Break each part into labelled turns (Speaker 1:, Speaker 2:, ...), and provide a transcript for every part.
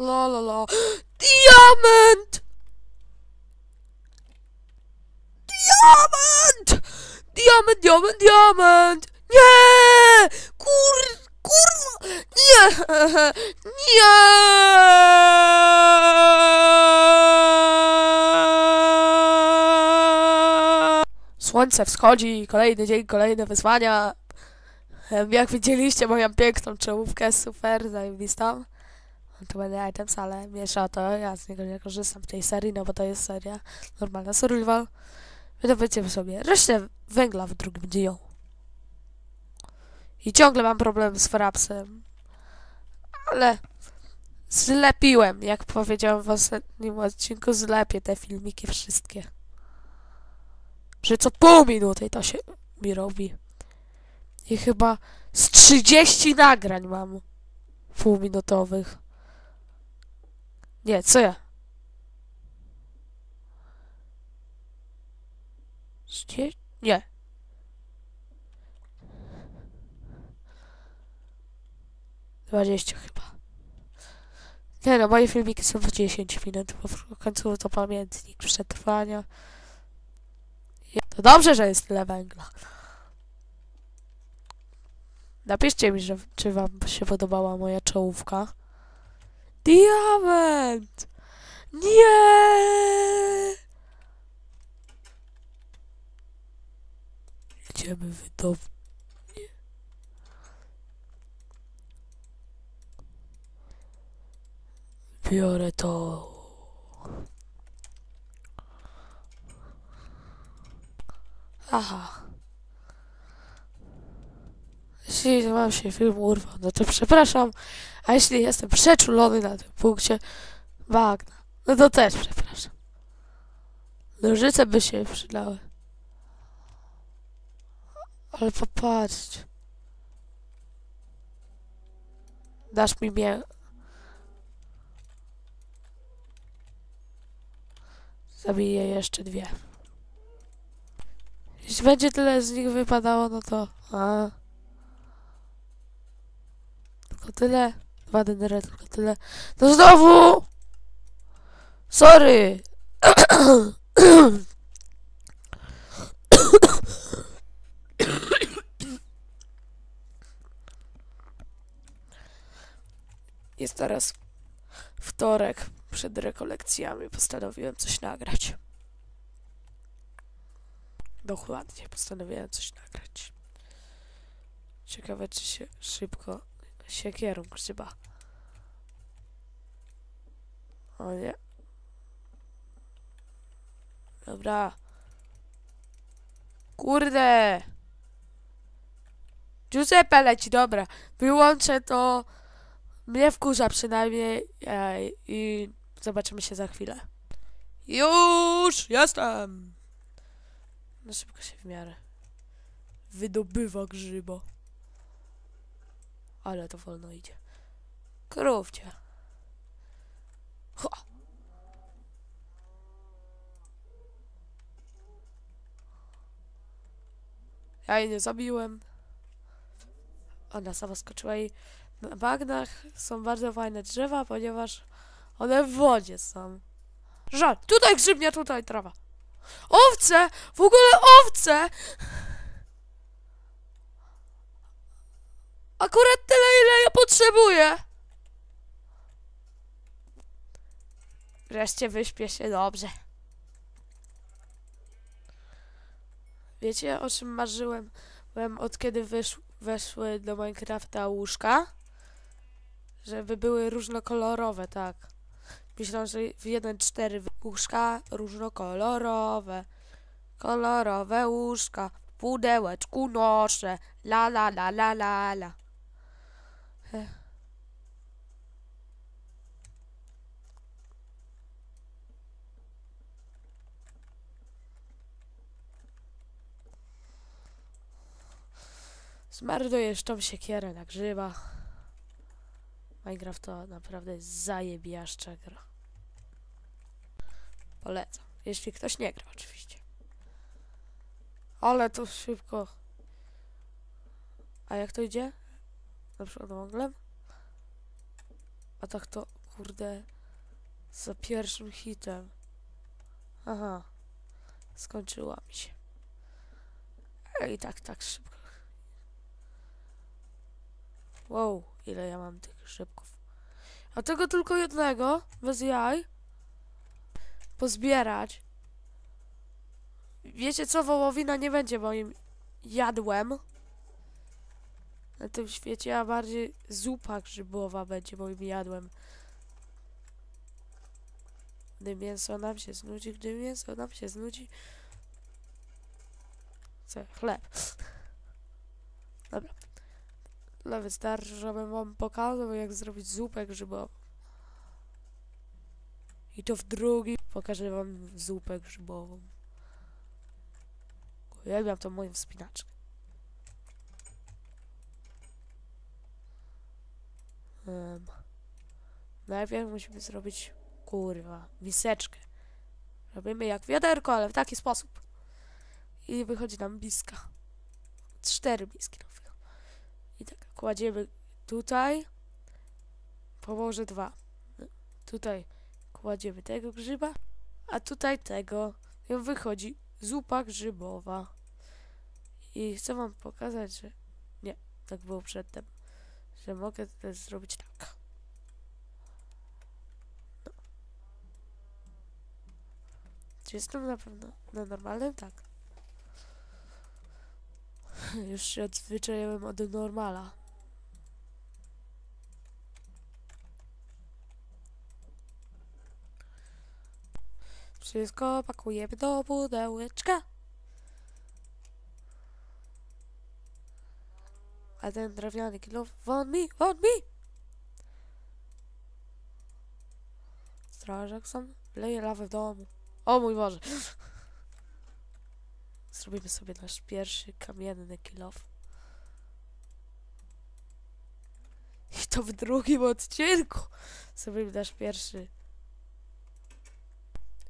Speaker 1: La la la. Diament! Diament! Diament, diament, diament! Nie! Kur... Kurwa! Nie! Nie! Słońce wschodzi, kolejny dzień, kolejne wyzwania. Jak widzieliście moją piękną czołówkę, super, zajebistą. To będę items, ale miesza to, ja z niego nie korzystam w tej serii, no bo to jest seria normalna survival. Wydobycie sobie resztę węgla w drugim dniu. I ciągle mam problem z frapsem. Ale zlepiłem, jak powiedziałem w ostatnim odcinku, zlepię te filmiki wszystkie. Że co pół minuty to się mi robi. I chyba z 30 nagrań mam półminutowych. Nie, co ja? Z dzie- Nie. Dwadzieścia chyba. Nie no, moje filmiki są w 10 minut, bo w końcu to pamiętnik przetrwania. To dobrze, że jest tyle węgla. Napiszcie mi, że, czy wam się podobała moja czołówka. Diament! Nie! Idziemy wydobyć. Biorę to. Aha. Jeśli wam się film urwał, no to przepraszam. A jeśli jestem przeczulony na tym punkcie bagna, no to też przepraszam. Nożyce by się przydały. Ale popatrzcie. Dasz mi mię... Zabiję jeszcze dwie. Jeśli będzie tyle z nich wypadało, no to... A. Tylko tyle. Dwa denery, tylko tyle. No znowu! Sorry! Jest teraz wtorek przed rekolekcjami. Postanowiłem coś nagrać. Dokładnie, postanowiłem coś nagrać. Ciekawe, czy się szybko siekierą grzyba. O nie. Dobra. Kurde. Giuseppe leci, dobra. Wyłączę to. Mnie wkurza przynajmniej. Ej, I zobaczymy się za chwilę. Już jestem. No szybko się w miarę. Wydobywa grzyba. Ale to wolno idzie. Krówcie. Ha. Ja jej nie zabiłem. Ona sama skoczyła i na bagnach są bardzo fajne drzewa, ponieważ one w wodzie są. Żal, tutaj grzybnia, tutaj trawa. Owce! W ogóle owce! Akurat tyle, ile ja potrzebuję. Wreszcie wyśpię się dobrze. Wiecie, o czym marzyłem byłem od kiedy wysz, weszły do Minecrafta łóżka? Żeby były różnokolorowe, tak. Myślałem, że w 1.4 łóżka różnokolorowe. Kolorowe łóżka. Pudełeczku noszę. La la la la la la. Zmarnujesz tą siekierę na grzyba. Minecraft to naprawdę zajebiaszcza gra. Polecam. Jeśli ktoś nie gra, oczywiście. Ale to szybko. A jak to idzie? Na przykład węglem? A tak to kurde, za pierwszym hitem. Aha, skończyła mi się. Ej, tak, tak szybko. Wow, ile ja mam tych grzybków. A tego tylko jednego, bez jaj. Pozbierać. Wiecie co, wołowina nie będzie moim jadłem. Na tym świecie, a bardziej zupa grzybowa będzie moim jadłem. Gdy mięso nam się znudzi, gdy mięso nam się znudzi. Co? Chleb. Dobra. No wystarczy, żebym wam pokazał, jak zrobić zupę grzybową. I to w drugi pokażę wam zupę grzybową. Uwielbiam tą moją wspinaczkę. Um, najpierw musimy zrobić, kurwa, miseczkę. Robimy jak wiaderko, ale w taki sposób. I wychodzi nam bliska. Cztery bliski. I tak, kładziemy tutaj. Położę dwa. Tutaj kładziemy tego grzyba, a tutaj tego. I wychodzi zupa grzybowa. I chcę wam pokazać, że nie, tak było przedtem, że mogę też zrobić tak. No. Czy jestem na pewno na normalnym? Tak. Już się odzwyczaiłem od normala. Wszystko pakujemy do pudełeczka. A ten drewniany kilo, won mi, won mi! Strażak sam leje lawę w domu. O mój Boże! Zrobimy sobie nasz pierwszy kamienny kilof. I to w drugim odcinku zrobimy nasz pierwszy.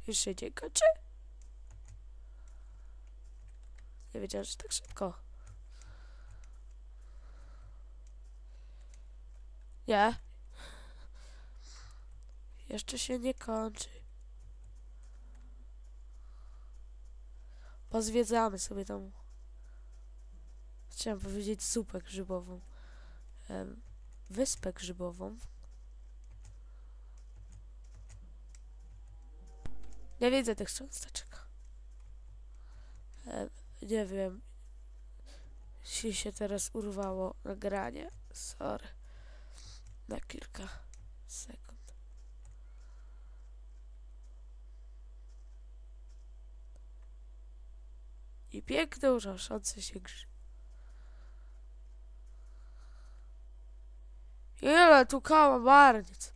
Speaker 1: Już się dzień kończy? Nie wiedziałem, że tak szybko. Nie. Jeszcze się nie kończy. Pozwiedzamy sobie tą... Chciałem powiedzieć zupę grzybową. Wyspę grzybową. Nie widzę tych cząsteczek. Nie wiem. Jeśli się teraz urwało nagranie. Sorry. Na kilka sekund. I piękny, unoszący się grzyb. Ile tu kałamarnic.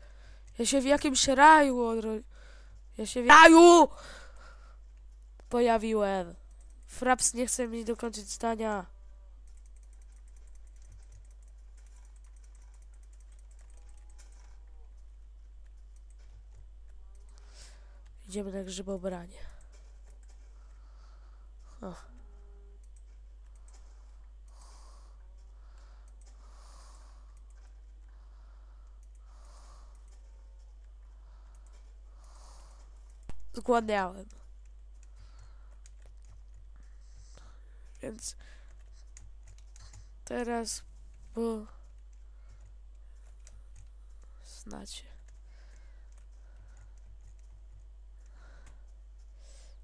Speaker 1: Ja się w jakimś raju odro... Ja się w raju pojawiłem. Fraps nie chce mi dokończyć zdania. Idziemy na grzybobranie. O. Zgładniałem. Więc teraz, bo znacie.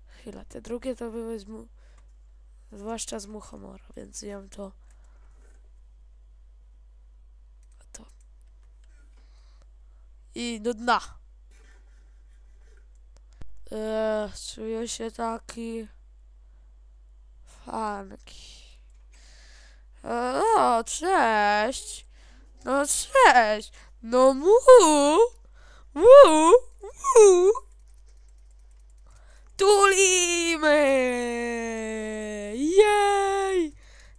Speaker 1: Chwila, te drugie to były z mu... zwłaszcza z muchomora, więc jem to to i do dna. Eee, czuję się taki fanki. Eee, o, cześć. No cześć. No mu. Mu. Mu. Tulimy! Jej!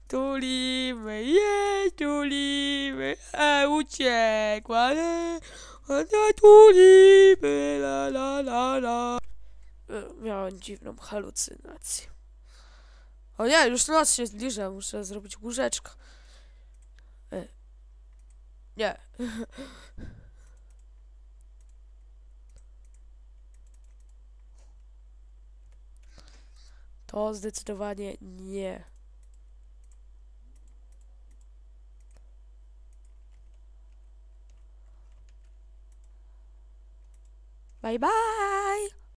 Speaker 1: Tulimy, jej, tulimy! A uciekła, nie? Ona tulimy, la la la la. E, Miałem dziwną halucynację. O nie, już noc się zbliża, muszę zrobić łóżeczko. E, Nie. To zdecydowanie nie. Bye bye!